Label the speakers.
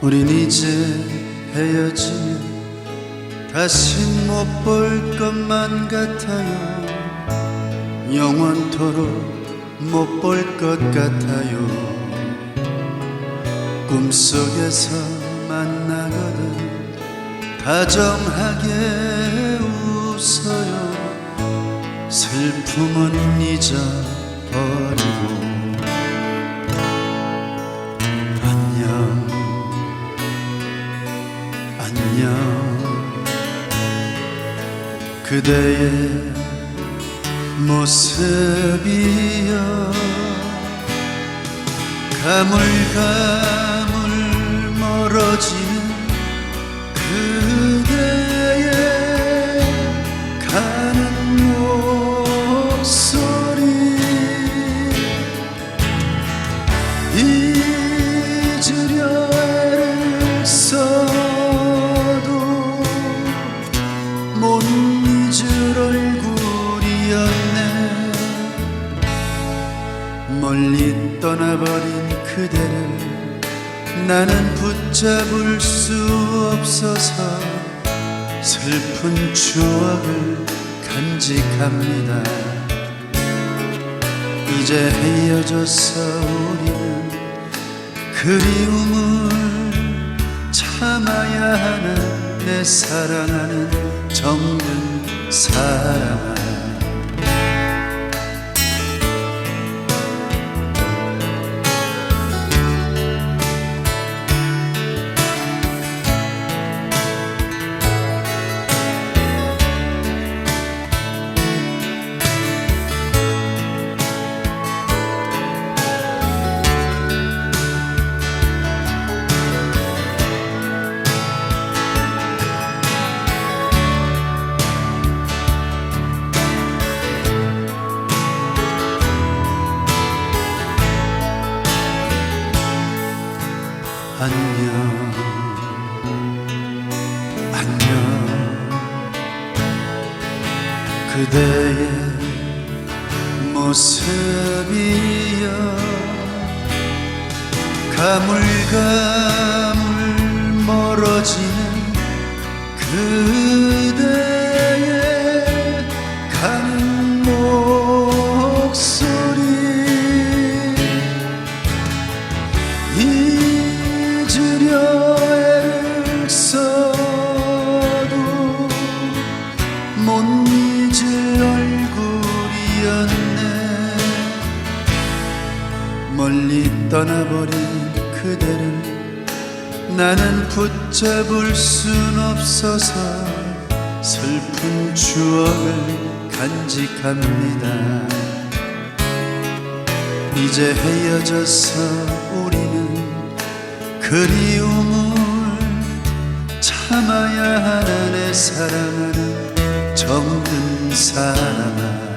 Speaker 1: 우린 이제 헤어지면 다시 못 볼 것만 같아요. 영원토록 못 볼 것 같아요. 꿈속에서 만나거든 다정하게 웃어요. 슬픔은 잊어버리고 그대의 모습이여 가물가 떠나버린 그대를 나는 붙잡을 수 없어서 슬픈 추억을 간직합니다. 이제 헤어져서 우리는 그리움을 참아야 하는 내 사랑하는 정든 사랑아 안녕. 안녕. 그대의 모습이여. 가물가물 멀어지는 그 멀리 떠나버린 그대를 나는 붙잡을 순 없어서 슬픈 추억을 간직합니다. 이제 헤어져서 우리는 그리움을 참아야 하는 내 사랑하는 정든 사랑아